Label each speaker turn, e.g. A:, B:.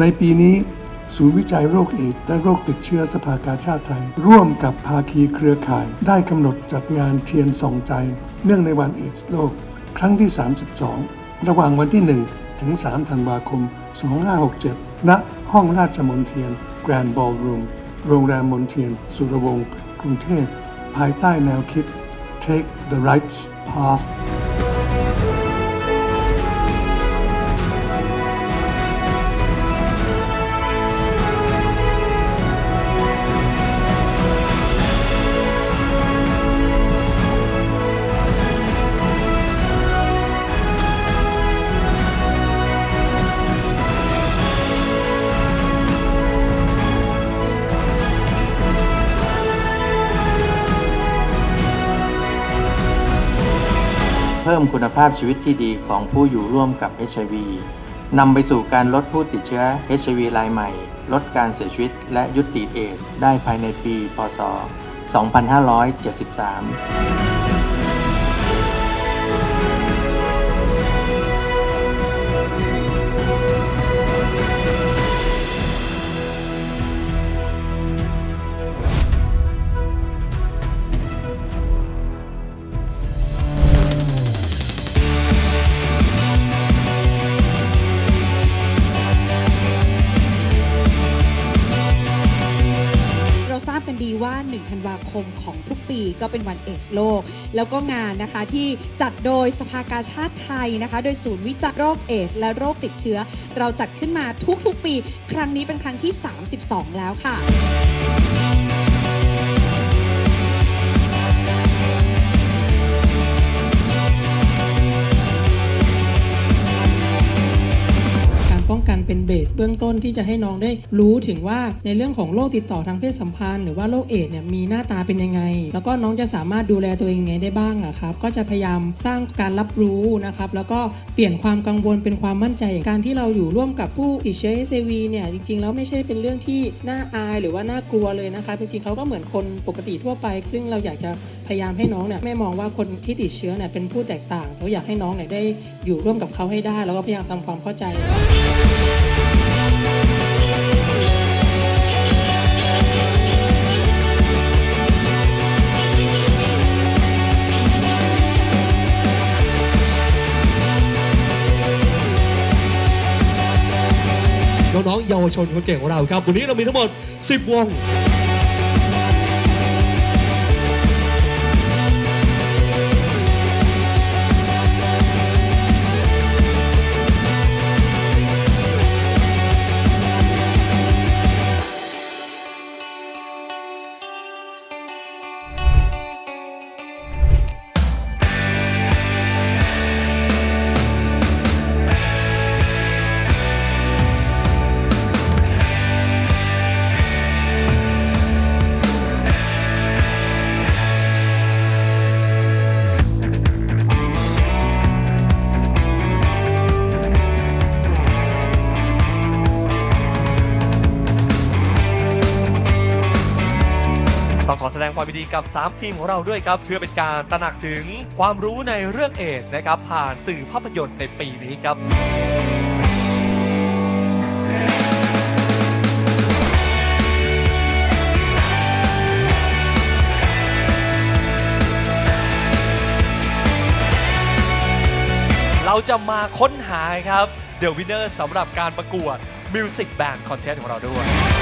A: ในปีนี้ศูนย์วิจัยโรคเอดส์และโรคติดเชื้อสภากาชาติไทย ร่วมกับภาคีเครือข่าย ได้กำหนดจัดงานเทียนส่องใจ เนื่องในวันเอดส์โลก ครั้งที่ 32 ระหว่างวันที่ 1 ถึง 3 ธันวาคม 2567 ณ ห้องราชมนเทียน Grand Ballroom โรงแรมมนเทียน สุรวงศ์กรุงเทพ ภายใต้แนวคิด Take the Right Path
B: เพิ่มคุณภาพชีวิตที่ดีของผู้อยู่ร่วมกับ HIV นำไปสู่การลดผู้ติดเชื้อ HIV รายใหม่ ลดการเสียชีวิตและยุติเอส ได้ภายในปี พศ 2573
C: ทราบกันดีว่า 1 ธันวาคมของทุกปีก็เป็นวันเอสโลก แล้วก็งานนะคะที่จัดโดยสภากาชาติไทยนะคะ โดยศูนย์วิจัยโรคเอส และโรคติดเชื้อ เราจัดขึ้นมาทุกๆปี ครั้งนี้เป็นครั้งที่ 32 แล้วค่ะ
D: เป็นเบสเบื้องต้นที่จะให้น้องได้รู้ถึงว่าในเรื่องของโรคติดต่อทางเพศสัมพันธ์ หรือว่าโรคเอดส์เนี่ยมีหน้าตาเป็นยังไง แล้วก็น้องจะสามารถดูแลตัวเองยังไงได้บ้างอะครับก็จะพยายามสร้างการรับรู้นะครับแล้วก็เปลี่ยนความกังวลเป็นความมั่นใจการที่เราอยู่ร่วมกับผู้ติดเชื้อ HIV เนี่ยจริงๆแล้วไม่ใช่เป็นเรื่องที่น่าอายหรือว่าน่ากลัวเลยนะคะจริงๆเขาก็เหมือนคนปกติทั่วไป ซึ่งเราอยากจะพยายามให้น้องเนี่ยไม่มองว่าคนที่ติดเชื้อเนี่ยเป็นผู้แตกต่างเราอยากให้น้องเนี่ยได้อยู่ร่วมกับเขาให้ได้ แล้วก็พยายามทำความเข้าใจ
E: น้องๆเยาวชนคนเก่งของเราครับ วันนี้เรามีทั้งหมด 10 วง
F: สดงความยินดีกับ 3 ทีมของเราด้วยครับ เพื่อเป็นการตระหนักถึงความรู้ในเรื่องเอดส์นะครับ ผ่านสื่อภาพยนตร์ในปีนี้ครับเราจะมาค้นหาครับ The Winner สำหรับการประกวด Music Band Contest ของเราด้วย